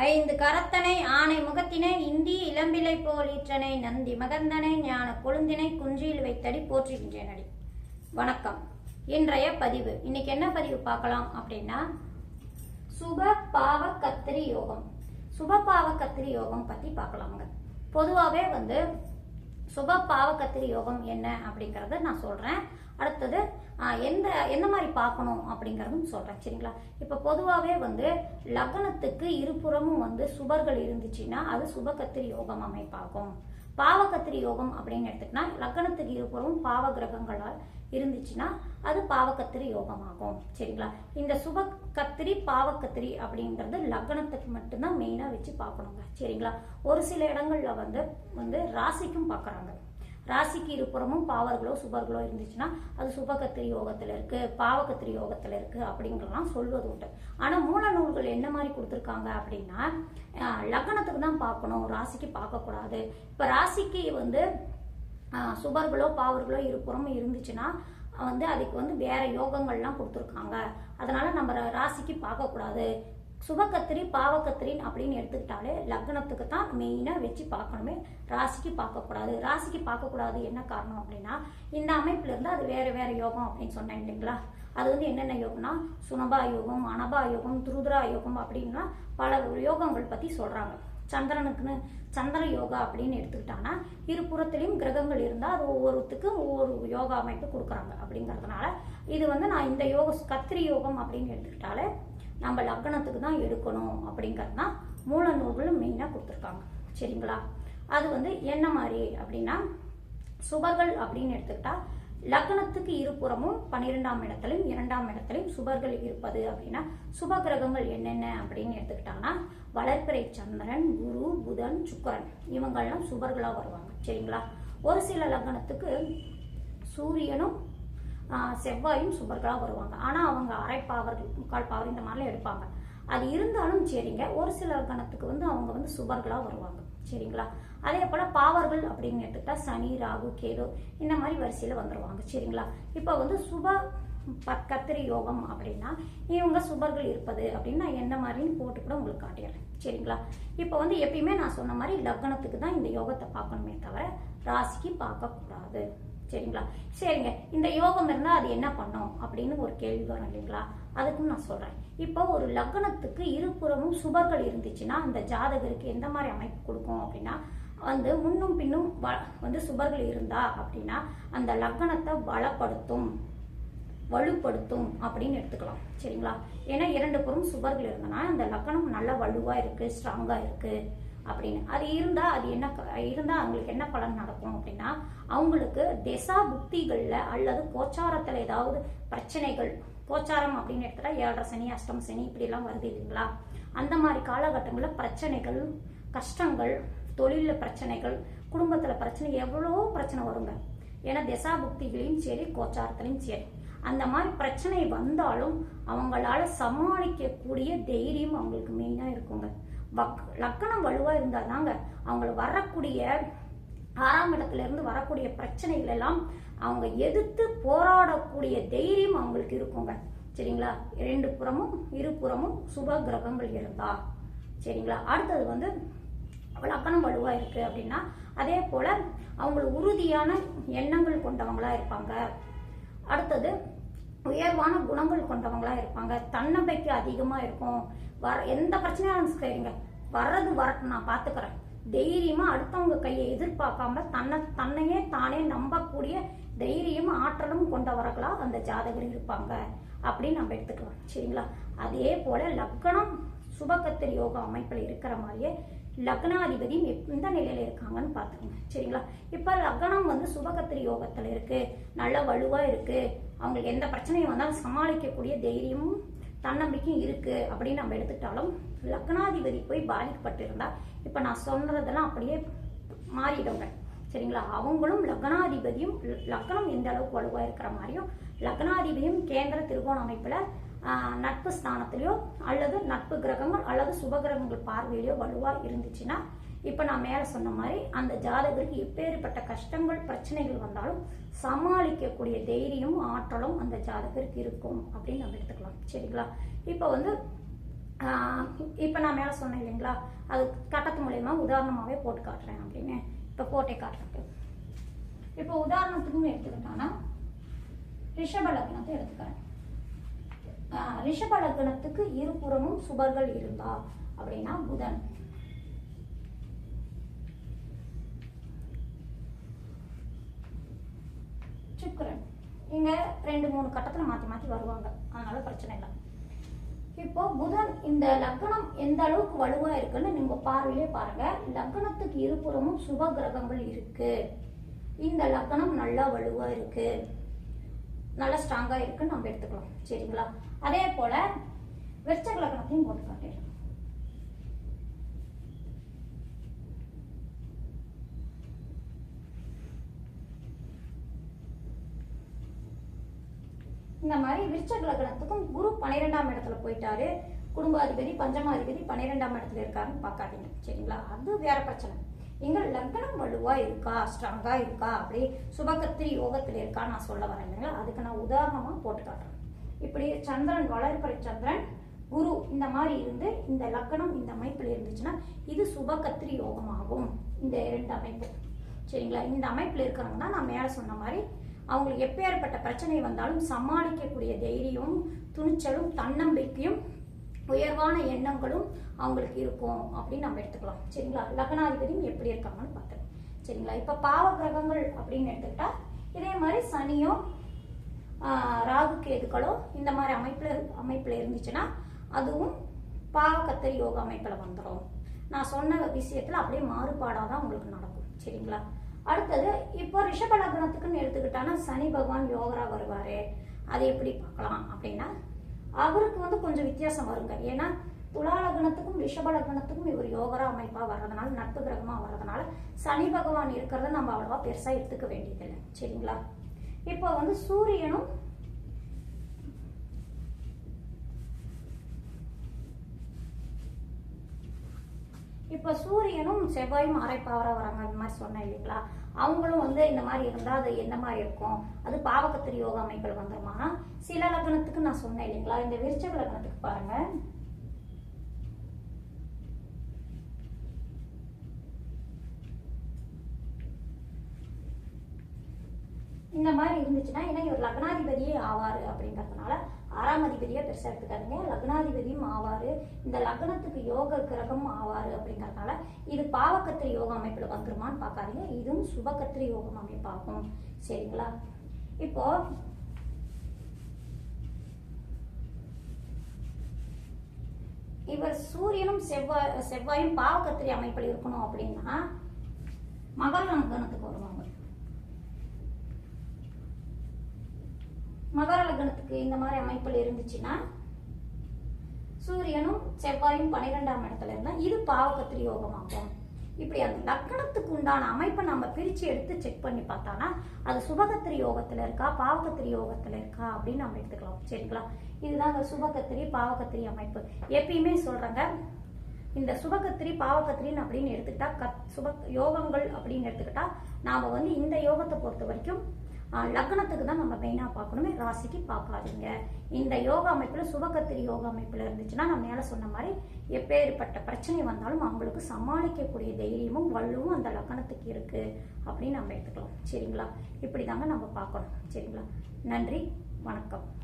ஐந்து கரத்தனை ஆனை முகத்தினை இந்தி இளம்பிலை போல் ஈற்றனை நந்தி மகந்தனை ஞான கொழுந்தினை குஞ்சியில் வைத்தடி போற்றுகின்றேன் அடி வணக்கம். இன்றைய பதிவு. இன்னைக்கு என்ன பதிவு பார்க்கலாம் அப்படின்னா சுப பாவ கத்திரி யோகம். சுப பாவ கத்திரி யோகம் பத்தி பார்க்கலாங்க பொதுவாகவே வந்து சுப பாவ கத்திரி யோகம் என்ன அப்படிங்கறத நான் சொல்றேன். அடுத்தது எந்த எந்த மாதிரி பார்க்கணும் அப்படிங்கிறதும் சொல்கிறேன் சரிங்களா? இப்போ பொதுவாகவே வந்து லக்னத்துக்கு இருபுறமும் வந்து சுபர்கள் இருந்துச்சுன்னா அது சுப கத்திரி யோகம் அமைப்பாகும். பாவகத்திரி யோகம் அப்படின்னு எடுத்துக்கிட்டா லக்னத்துக்கு இருபுறமும் பாவ கிரகங்களால் இருந்துச்சுன்னா அது பாவக்கத்திரி யோகமாகும் சரிங்களா? இந்த சுப கத்திரி பாவக்கத்திரி அப்படிங்கிறது லக்னத்துக்கு மட்டும்தான் மெயினாக வச்சு பார்க்கணுங்க சரிங்களா? ஒரு சில இடங்கள்ல வந்து வந்து ராசிக்கும் பார்க்குறாங்க. ராசிக்கு இருபுறமும் பாவர்களோ சுபர்களோ இருந்துச்சுன்னா அது சுபகத்திரி யோகத்தில் இருக்கு பாவகத்திரி யோகத்தில் இருக்கு அப்படிங்கிறலாம் சொல்வது உண்டு. ஆனால் மூல நூல்கள் என்ன மாதிரி கொடுத்துருக்காங்க அப்படின்னா லக்னத்துக்கு தான் பார்க்கணும் ராசிக்கு பார்க்கக்கூடாது இப்போ ராசிக்கு வந்து சுபர்களோ பாவர்களோ இருபுறமும் இருந்துச்சுன்னா வந்து அதுக்கு வந்து வேற யோகங்கள்லாம் கொடுத்துருக்காங்க. அதனால நம்ம ராசிக்கு பார்க்கக்கூடாது சுபகத்திரி பாவக்கத்திரின் அப்படின்னு எடுத்துக்கிட்டாலே லக்னத்துக்கு தான் மெயினாக வச்சு பார்க்கணுமே. ராசிக்கு பார்க்கக்கூடாது. ராசிக்கு பார்க்கக்கூடாது என்ன காரணம் அப்படின்னா இந்த அமைப்பில் இருந்து அது வேறு வேறு யோகம் அப்படின்னு சொன்னேன் இல்லைங்களா? அது வந்து என்னென்ன யோகம்னா சுனபா யோகம் அனபா யோகம் துருதுரா யோகம் அப்படின்னா பல யோகங்கள் பற்றி சொல்கிறாங்க சந்திரனுக்குன்னு சந்திர யோகா அப்படின்னு எடுத்துக்கிட்டாங்கன்னா இருபுறத்துலேயும் கிரகங்கள் இருந்தால் அது ஒவ்வொருத்துக்கும் ஒவ்வொரு யோகா அமைப்பு கொடுக்குறாங்க அப்படிங்கிறதுனால இது வந்து நான் இந்த யோக கத்திரி யோகம் அப்படின்னு எடுத்துக்கிட்டாலே நம்ம லக்னத்துக்கு தான் எடுக்கணும் அப்படிங்கிறது தான் மூல நூல்களும் மெயினாக கொடுத்துருக்காங்க. சரிங்களா? அது வந்து என்ன மாதிரி அப்படின்னா சுபர்கள் அப்படின்னு எடுத்துக்கிட்டா லக்னத்துக்கு இருபுறமும் பன்னிரெண்டாம் இடத்துலையும் இரண்டாம் இடத்துலையும் சுபர்கள் இருப்பது அப்படின்னா சுப கிரகங்கள் என்னென்ன அப்படின்னு எடுத்துக்கிட்டாங்கன்னா வளர்ப்பிறை சந்திரன் குரு புதன் சுக்கரன். இவங்கெல்லாம் சுபர்களாக வருவாங்க. சரிங்களா? ஒரு சில லக்னத்துக்கு சூரியனும் செவ்வாயும் சுபர்களாக வருவாங்க. ஆனால் அவங்க அரைப்பாவர்கள் முக்கால் பாவர் இந்த மாதிரிலாம் எடுப்பாங்க. அது இருந்தாலும் சரிங்க. ஒரு சில கணத்துக்கு வந்து அவங்க வந்து சுபர்களாக வருவாங்க. சரிங்களா? அதே போல் பாவர்கள் அப்படின்னு எடுத்துக்கிட்டா சனி ராகு கேது இந்த மாதிரி வரிசையில் வந்துடுவாங்க சரிங்களா? இப்போ வந்து சுப கத்திரி யோகம் அப்படின்னா இவங்க சுபர்கள் இருப்பது அப்படின்னு நான் எந்த மாதிரின்னு போட்டு கூட உங்களுக்கு காட்டிடுறேன். சரிங்களா? இப்போ வந்து எப்பயுமே நான் சொன்ன மாதிரி லக்னத்துக்கு தான் இந்த யோகத்தை பார்க்கணுமே தவிர ராசிக்கு பார்க்கக்கூடாது. சரிங்களா? சரிங்க. இந்த யோகம் இருந்தால் அது என்ன பண்ணும்? அப்படின்னு ஒரு கேள்வி வரும் இல்லைங்களா? அதுக்கும் நான் சொல்கிறேன் இப்போ ஒரு லக்னத்துக்கு இருபுறமும் சுபர்கள் இருந்துச்சுன்னா அந்த ஜாதகருக்கு எந்த மாதிரி அமைப்பு கொடுக்கும் அப்படின்னா வந்து முன்னும் பின்னும் வ- வந்து சுபர்கள் இருந்தா அப்படின்னா அந்த லக்னத்தை பலப்படுத்தும் வலுப்படுத்தும் அப்படின்னு எடுத்துக்கலாம். சரிங்களா? ஏன்னா இரண்டு புறம் சுபர்கள் இருந்தனா அந்த லக்னம் நல்ல வலுவாக இருக்குது ஸ்ட்ராங்காக இருக்குது அப்படின்னு. அது இருந்தா அது என்ன இருந்தால் இருந்தா அவங்களுக்கு என்ன பலன் நடக்கும் அப்படின்னா அவங்களுக்கு திசா புக்திகள்ல அல்லது கோச்சாரத்துல ஏதாவது பிரச்சனைகள் கோச்சாரம் அப்படின்னு எடுத்துட்டா ஏழரை சனி அஷ்டம் சனி இப்படி எல்லாம் வருது இல்லைங்களா? அந்த மாதிரி காலகட்டங்களில் பிரச்சனைகள் கஷ்டங்கள் தொழிலில் பிரச்சனைகள் குடும்பத்தில் பிரச்சனை எவ்வளோ பிரச்சனை வருங்க. ஏன்னா திசாபுக்திகளையும் சரி கோச்சாரத்துலையும் சரி. அந்த மாதிரி பிரச்சனை வந்தாலும் அவங்களால சமாளிக்கக்கூடிய தைரியம் அவங்களுக்கு மெயினாக இருக்குங்க. லக்கணம் வலுவாக இருந்தால் தாங்க அவங்களுக்கு வரக்கூடிய ஆறாம் இடத்துல இருந்து வரக்கூடிய பிரச்சனைகள் எல்லாம் அவங்க எதிர்த்து போராடக்கூடிய தைரியம் அவங்களுக்கு இருக்குங்க. சரிங்களா? ரெண்டு புறமும் இருபுறமும் சுப கிரகங்கள் இருந்தா. சரிங்களா? அடுத்தது வந்து லக்கணம் வலுவா இருக்கு அப்படின்னா அதே போல அவங்களுக்கு உறுதியான எண்ணங்கள் கொண்டவங்களா இருப்பாங்க. அடுத்தது உயர்வான குணங்கள் கொண்டவங்களா இருப்பாங்க. தன்னம்பிக்கை அதிகமா இருக்கும். வர எந்த பிரச்சனையும் சரிங்க வர்றது வரட்டும் நான் பாத்துக்கிறேன். தைரியமா அடுத்தவங்க கையை எதிர்பார்க்காம தன்னை தன்னையே தானே நம்பக்கூடிய தைரியம் ஆற்றலும் கொண்டவர்களா அந்த ஜாதகர் இருப்பாங்க. அப்படின்னு நம்ம எடுத்துக்கலாம். சரிங்களா? அதே போல லக்னம் சுபகத்திரி யோகா அமைப்பில் இருக்கிற மாதிரியே லக்னாதிபதி எந்த நிலையில இருக்காங்கன்னு பார்த்துக்கோங்க சரிங்களா? இப்போ லக்னம் வந்து சுபகத்திரி யோகத்தில் இருக்கு. நல்ல வலுவா இருக்கு. அவங்களுக்கு எந்த பிரச்சனையும் வந்தாலும் சமாளிக்கக்கூடிய தைரியமும் தன்னம்பிக்கையும் இருக்குது அப்படின்னு நம்ம எடுத்துக்கிட்டாலும் லக்னாதிபதி போய் பாதிக்கப்பட்டிருந்தா இப்போ நான் சொன்னதெல்லாம் அப்படியே மாறிடுங்க. சரிங்களா? அவங்களும் லக்னாதிபதியும் லக்னம் எந்த அளவுக்கு வலுவாக இருக்கிற மாதிரியும் லக்னாதிபதியும் கேந்திர திருகோண அமைப்பில் நட்பு ஸ்தானத்திலையோ அல்லது நட்பு கிரகங்கள் அல்லது சுப கிரகங்கள் பார்வையிலையோ வலுவாக இருந்துச்சுன்னா இப்போ நான் மேலே சொன்ன மாதிரி அந்த ஜாதகருக்கு எப்பேற்பட்ட கஷ்டங்கள் பிரச்சனைகள் வந்தாலும் சமாளிக்கக்கூடிய தைரியமும் ஆற்றலும் அந்த ஜாதகருக்கு இருக்கும் அப்படின்னு நம்ம எடுத்துக்கலாம். சரிங்களா? இப்போ வந்து இப்போ நான் மேலே சொன்னேன் இல்லைங்களா? அது கட்டத்து மூலயமா உதாரணமாகவே போட்டு காட்டுறேன் அப்படின்னு. இப்போ போட்டே காட்டுறேன். இப்போ உதாரணத்துக்குன்னு எடுத்துக்கிட்டோன்னா ரிஷப லக்னத்தை எடுத்துக்கிறேன். ரிஷப லக்னத்துக்கு இருபுறமும் சுபர்கள் இருந்தா அப்படின்னா புதன். சுக்கரன். இங்க ரெண்டு மூணு கட்டத்துல மாத்தி மாத்தி வருவாங்க. அதனால பிரச்சனை இல்லை. இப்போ புதன் இந்த லக்னம் எந்த அளவுக்கு வலுவா இருக்குன்னு நீங்க பார்வையிலே பாருங்க. லக்னத்துக்கு இருபுறமும் சுப கிரகங்கள் இருக்கு. இந்த லக்னம் நல்லா வலுவா இருக்கு. நல்லா ஸ்ட்ராங்கா இருக்குன்னு நம்ம எடுத்துக்கலாம். சரிங்களா? அதே போல விருச்சக லக்னத்தையும் போட்டு காட்டிடுறோம் இந்த மாதிரி விருச்சக லக்னத்துக்கும் குரு பன்னிரெண்டாம் இடத்துல போயிட்டாரு. குடும்ப அதிபதி பஞ்சமாதிபதி பன்னிரெண்டாம் இடத்துல இருக்காருன்னு பார்க்காதீங்க. சரிங்களா? அது வேற பிரச்சனை. எங்க லக்னம் வலுவா இருக்கா? ஸ்ட்ராங்கா இருக்கா? அப்படி சுபகத்திரி யோகத்துல இருக்கா? நான் சொல்ல வரேன் இல்லைங்களா? அதுக்கு நான் உதாரணமா போட்டு காட்டுறேன். இப்படி சந்திரன் வளர்ப்பறை சந்திரன் குரு இந்த மாதிரி இருந்து இந்த லக்னம் இந்த அமைப்பில் இருந்துச்சுன்னா இது சுபகத்திரி யோகமாகும். இந்த இரண்டு அமைப்பு. சரிங்களா? இந்த அமைப்பில் இருக்கிறவங்க தான் நான் மேலே சொன்ன மாதிரி அவங்களுக்கு எப்பேற்பட்ட பிரச்சனை வந்தாலும் சமாளிக்கக்கூடிய தைரியம் துணிச்சலும் தன்னம்பிக்கையும் உயர்வான எண்ணங்களும் அவங்களுக்கு இருக்கும் அப்படின்னு நம்ம எடுத்துக்கலாம். சரிங்களா? லக்னாதிபதியும் எப்படி இருக்காங்கன்னு பார்த்தோம் சரிங்களா? இப்போ பாவ கிரகங்கள் அப்படின்னு எடுத்துக்கிட்டா இதே மாதிரி சனியும் ராகு கேதுக்களோ இந்த மாதிரி அமைப்பில் அமைப்பில் இருந்துச்சுன்னா அதுவும் பாவக்கத்தரி யோக அமைப்பில் வந்துடும் நான் சொன்ன விஷயத்தில் அப்படியே மாறுபாடாக தான் உங்களுக்கு நடக்கும். சரிங்களா? அடுத்தது இப்போ ரிஷப லக்னத்துக்குன்னு எடுத்துக்கிட்டானா சனி பகவான் யோகரா வருவாரு. அதை எப்படி பார்க்கலாம் அப்படின்னா அவருக்கு வந்து கொஞ்சம் வித்தியாசம் வருங்க ஏன்னா துலா லக்னத்துக்கும் ரிஷப லக்னத்துக்கும் இவர் யோகரா அமைப்பாக வர்றதுனால நட்பு கிரகமாக வர்றதுனால சனி பகவான் இருக்கிறத நம்ம அவ்வளோவா பெருசாக எடுத்துக்க வேண்டியதில்லை. சரிங்களா? இப்போ வந்து சூரியனும் இப்போ சூரியனும் செவ்வாயும் அரைப்பாவராக வராங்க இந்த மாதிரி சொன்னேன் இல்லைங்களா? அவங்களும் வந்து இந்த மாதிரி இருந்தால் அது என்ன மாதிரி இருக்கும்? அது பாவகத்திரி யோக அமைப்பில் வந்துருமா சில லக்னத்துக்கு நான் சொன்னேன் இல்லைங்களா? இந்த விருச்சக லக்னத்துக்கு பாருங்க. இந்த மாதிரி இருந்துச்சுன்னா ஏன்னா இவர் லக்னாதிபதியே ஆவார் அப்படின்றதுனால ஆறாம் அதிபதியா பெருசா எடுத்துக்காதீங்க. லக்னாதிபதியும் ஆவாரு. இந்த லக்னத்துக்கு யோக கிரகம் ஆவாரு அப்படிங்கறதுனால இது பாவக்கத்திரி யோக அமைப்புல வந்துருமான்னு பார்க்காதீங்க. இதுவும் சுபக்கத்திரி யோகம் அமைப்பாகும் சரிங்களா? இப்போ இவர் சூரியனும் செவ்வாய் செவ்வாயும் பாவக்கத்திரி அமைப்பில் இருக்கணும் அப்படின்னா மகர லக்னத்துக்கு வருவாங்க. மகர லக்னத்துக்கு இந்த மாதிரி அமைப்பில் இருந்துச்சுன்னா சூரியனும் செவ்வாயும் பன்னிரெண்டாம் இடத்துல இருந்தா இது பாவகத்திரி யோகமாகும். இப்படி அந்த லக்னத்துக்கு உண்டான அமைப்பை நம்ம பிரிச்சு எடுத்து செக் பண்ணி பார்த்தோம்னா அது சுபகத்திரி யோகத்துல இருக்கா பாவகத்திரி யோகத்துல இருக்கா அப்படின்னு நம்ம எடுத்துக்கலாம். சரிங்களா? இதுதான் அந்த சுபகத்திரி பாவகத்திரி அமைப்பு. எப்பயுமே சொல்றாங்க இந்த சுபகத்திரி பாவகத்திரின்னு அப்படின்னு எடுத்துக்கிட்டா கத் சுப யோகங்கள் அப்படின்னு எடுத்துக்கிட்டா நாம வந்து இந்த யோகத்தை பொறுத்த வரைக்கும் லக்னத்துக்கு தான் நம்ம மெயினாக பார்க்கணுமே. ராசிக்கு பார்க்காதீங்க. இந்த யோகா அமைப்பில் சுபகத்திரி யோகா அமைப்பில் இருந்துச்சுன்னா நான் மேலே சொன்ன மாதிரி எப்பேற்பட்ட பிரச்சனை வந்தாலும் அவங்களுக்கு சமாளிக்கக்கூடிய தைரியமும் வலுவும் அந்த லக்னத்துக்கு இருக்குது அப்படின்னு நம்ம எடுத்துக்கலாம். சரிங்களா? இப்படி தாங்க நம்ம பார்க்கணும். சரிங்களா? நன்றி. வணக்கம்.